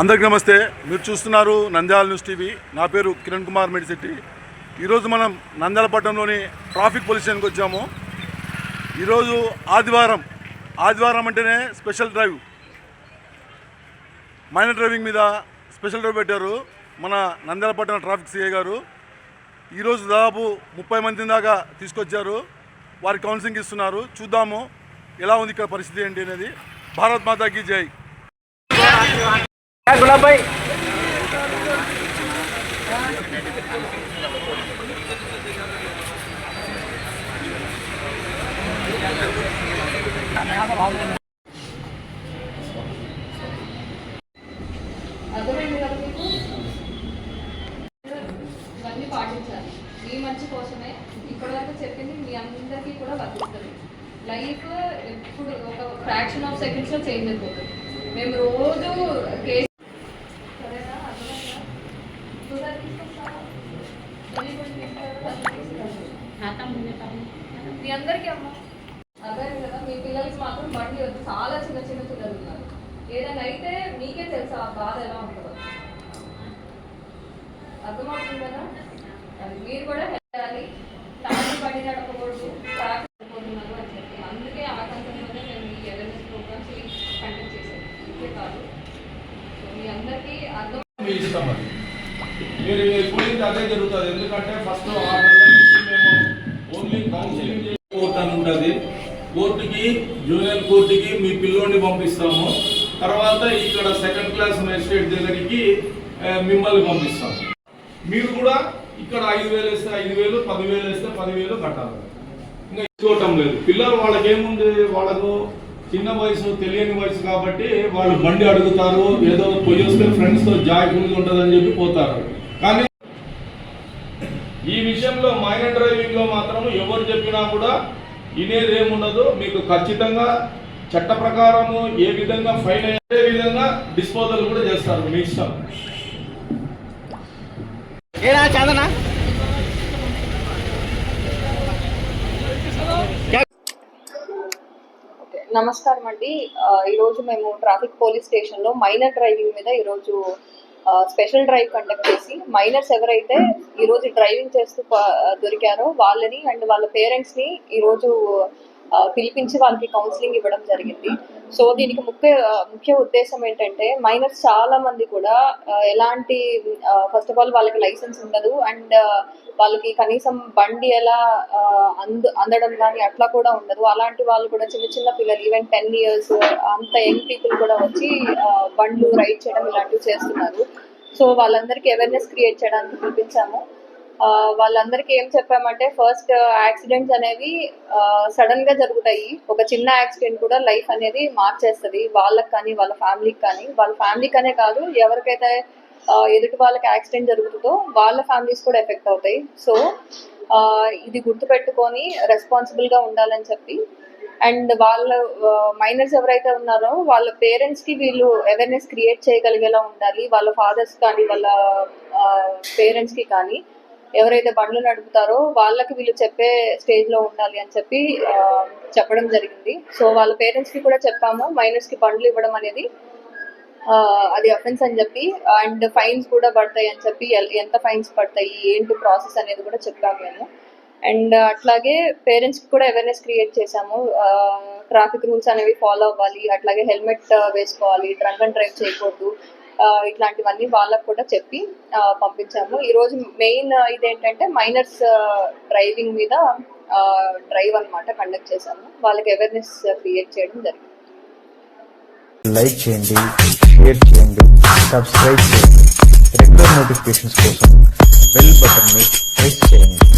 అందరికీ నమస్తే. మీరు చూస్తున్నారు నంద్యాల న్యూస్ టీవీ. నా పేరు కిరణ్ కుమార్ మెడిశెట్టి. ఈరోజు మనం నంద్యాల పట్టణంలోని ట్రాఫిక్ పొల్యూషన్కి వచ్చాము. ఈరోజు ఆదివారం. ఆదివారం అంటేనే స్పెషల్ డ్రైవ్. మైనర్ డ్రైవింగ్ మీద స్పెషల్ డ్రైవ్ పెట్టారు మన నంద్యాల పట్టణ ట్రాఫిక్ సిఐ గారు. ఈరోజు దాదాపు ముప్పై మంది దాకా తీసుకొచ్చారు. వారి కౌన్సిలింగ్ ఇస్తున్నారు. చూద్దాము ఎలా ఉంది ఇక్కడ పరిస్థితి ఏంటి అనేది. భారత్ మాతాకి జై. గులాబ్ భాయ్ అర్థమైంది కదా మీకు ఇవన్నీ పాటించాలి మీ మంచి కోసమే ఇప్పటివరకు చెప్పింది మీ అందరికీ కూడా వర్తిస్తుంది లైఫ్ ఎప్పుడు ఒక ఫ్రాక్షన్ ఆఫ్ సెకండ్స్లో చేంజ్ అయిపోతుంది. మేము రోజు కేసు మీ అందరికీ అమ్మ. అర్థమైంది కదా? మీ పిల్లలకి మాత్రం బండి వద్దు. చాలా చిన్న చిన్న పిల్లలు ఉన్నారు. ఏదైనా అయితే మీకే తెలుసా ఆ బాధ ఎలా ఉంటుందో? అర్థమవుతుంది? కదా అది మీరు కూడా వెళ్ళాలి చేయాలి. తాగి బండి నడపకూడదు తాగి నడపకూడదు అని చెప్పి. అందుకే ఆ కంపెనీలోనే మేము ఈ అవేర్నెస్ ప్రోగ్రామ్స్ కండక్ట్ చేసాం ఇంకే కాదు. సో మీ అందరికీ అర్థం మీ మీరు ఎప్పుడు అదే జరుగుతుంది. ఎందుకంటే ఫస్ట్ ఆరు అని ఉంటుంది కోర్టుకి జూనియర్ కోర్టుకి మీ పిల్లోడిని పంపిస్తాము. తర్వాత ఇక్కడ సెకండ్ క్లాస్ మేజిస్ట్రేట్ దగ్గరికి మిమ్మల్ని పంపిస్తాము. మీరు కూడా ఇక్కడ ఐదు వేలు వేస్తే ఐదు వేలు పదివేలు వేస్తే పదివేలు కట్టాలి. ఇంకా ఇచ్చుకోవటం లేదు. పిల్లలు వాళ్ళకి ఏముంది వాళ్ళకు చిన్న వయసు తెలియని వయసు కాబట్టి వాళ్ళు బండి అడుగుతారు ఏదో పోయి వస్తే ఫ్రెండ్స్తో ఉంటుందని చెప్పి పోతారు. కానీ ఈ విషయంలో మైనర్ డ్రైవింగ్లో మాత్రం ఎవరు చెప్పినా కూడా వినేది ఏముండదు మీకు ఖచ్చితంగా చట్ట ప్రకారము ఏ విధంగా ఫైన్ అయ్యే విధంగా డిస్పోజల్ కూడా చేస్తారు. మీ ఇష్టం. చందనా? నమస్కారం అండి ఈరోజు మేము ట్రాఫిక్ పోలీస్ స్టేషన్లో మైనర్ డ్రైవింగ్ మీద ఈరోజు స్పెషల్ డ్రైవ్ కండక్ట్ చేసి మైనర్స్ ఎవరైతే ఈరోజు డ్రైవింగ్ చేస్తూ దొరికారో వాళ్ళని అండ్ వాళ్ళ పేరెంట్స్ని ఈరోజు పిలిపించి వాళ్ళకి కౌన్సిలింగ్ ఇవ్వడం జరిగింది. సో దీనికి ముఖ్య ముఖ్య ఉద్దేశం ఏంటంటే మైనర్స్ చాలా మంది కూడా ఎలాంటి ఫస్ట్ ఆఫ్ ఆల్ వాళ్ళకి లైసెన్స్ ఉండదు. అండ్ వాళ్ళకి కనీసం బండి ఎలా అంద అందడం కానీ అట్లా కూడా ఉండదు. అలాంటి వాళ్ళు కూడా చిన్న చిన్న పిల్లలు ఈవెన్ టెన్ ఇయర్స్ అంత యంగ్ పీపుల్ కూడా వచ్చి బండ్లు రైడ్ చేయడం ఇలాంటివి చేస్తున్నారు. సో వాళ్ళందరికీ అవేర్నెస్ క్రియేట్ చేయడానికి పిలిపించాము. వాళ్ళందరికీ ఏం చెప్పామంటే ఫస్ట్ యాక్సిడెంట్స్ అనేవి సడన్గా జరుగుతాయి. ఒక చిన్న యాక్సిడెంట్ కూడా లైఫ్ అనేది మార్చేస్తుంది. వాళ్ళకి కానీ వాళ్ళ ఫ్యామిలీకి కానీ. వాళ్ళ ఫ్యామిలీకి అనే కాదు ఎవరికైతే ఎదుటి వాళ్ళకి యాక్సిడెంట్ జరుగుతుందో వాళ్ళ ఫ్యామిలీస్ కూడా ఎఫెక్ట్ అవుతాయి. సో ఇది గుర్తుపెట్టుకొని రెస్పాన్సిబుల్గా ఉండాలని చెప్పి. అండ్ వాళ్ళ మైనర్స్ ఎవరైతే ఉన్నారో వాళ్ళ పేరెంట్స్కి వీళ్ళు అవేర్నెస్ క్రియేట్ చేయగలిగేలా ఉండాలి. వాళ్ళ ఫాదర్స్ కానీ వాళ్ళ పేరెంట్స్కి కానీ. ఎవరైతే బండ్లు నడుపుతారో వాళ్ళకి వీళ్ళు చెప్పే స్టేజ్లో ఉండాలి అని చెప్పి చెప్పడం జరిగింది. సో వాళ్ళ పేరెంట్స్కి కూడా చెప్పాము మైనర్స్కి బండ్లు ఇవ్వడం అనేది అది అఫెన్స్ అని చెప్పి అండ్ ఫైన్స్ కూడా పడతాయి అని చెప్పి ఎంత ఫైన్స్ పడతాయి ఏంటి ప్రాసెస్ అనేది కూడా చెప్పాము మేము. అండ్ అట్లాగే పేరెంట్స్కి కూడా అవేర్నెస్ క్రియేట్ చేశాము. ట్రాఫిక్ రూల్స్ అనేవి ఫాలో అవ్వాలి అట్లాగే హెల్మెట్ వేసుకోవాలి డ్రంక్ అండ్ డ్రైవ్ చేయకూడదు ఇట్లాంటివన్నీ వాళ్ళకు కూడా చెప్పి పంపించాము. ఈరోజు మెయిన్ ఇదేంటంటే మైనర్స్ డ్రైవింగ్ మీద డ్రైవ్ అన్నమాట కండక్ట్ చేశాము. వాళ్ళకి అవేర్నెస్ క్రియేట్ చేయడం జరిగింది. లైక్ చేయండి షేర్ చేయండి సబ్స్క్రైబ్ చేయండి. రెగ్యులర్ నోటిఫికేషన్స్ కోసం బెల్ బటన్ని ప్రెస్ చేయండి.